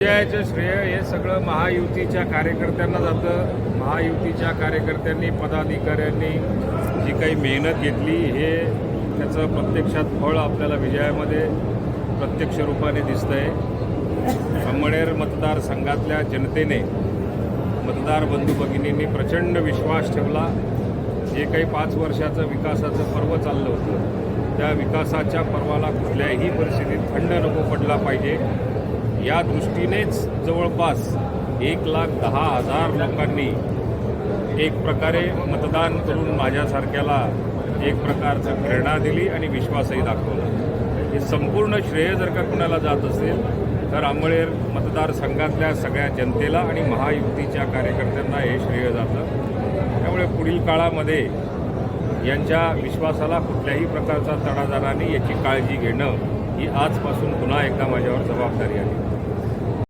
विजयाचं श्रेय हे सगळं महायुतीच्या कार्यकर्त्यांना जातं. महायुतीच्या कार्यकर्त्यांनी पदाधिकाऱ्यांनी जी काही मेहनत घेतली हे त्याचं प्रत्यक्षात फळ आपल्याला विजयामध्ये प्रत्यक्ष रूपाने दिसतं आहे अंमळनेर मतदारसंघातल्या जनतेने मतदार बंधू भगिनींनी प्रचंड विश्वास ठेवला. जे काही पाच वर्षाचं विकासाचं पर्व चाललं होतं त्या विकासाच्या पर्वाला कुठल्याही परिस्थितीत खंड नको पडला पाहिजे. या दृष्टीनेच जवळपास एक लाख दहा हजार लोकांनी एक प्रकारे मतदान करून माझ्यासारख्याला एक प्रकारचं प्रेरणा दिली आणि विश्वासही दाखवला. हे संपूर्ण श्रेय जर का कुणाला जात असेल तर आंबळेर मतदारसंघातल्या सगळ्या जनतेला आणि महायुतीच्या कार्यकर्त्यांना हे श्रेय जातं. त्यामुळे पुढील काळामध्ये यांच्या विश्वासाला कुठल्याही प्रकारचा तडा जाणार नाही याची काळजी घेणं ही आजपासून पुन्हा एकदा माझ्यावर जबाबदारी आहे.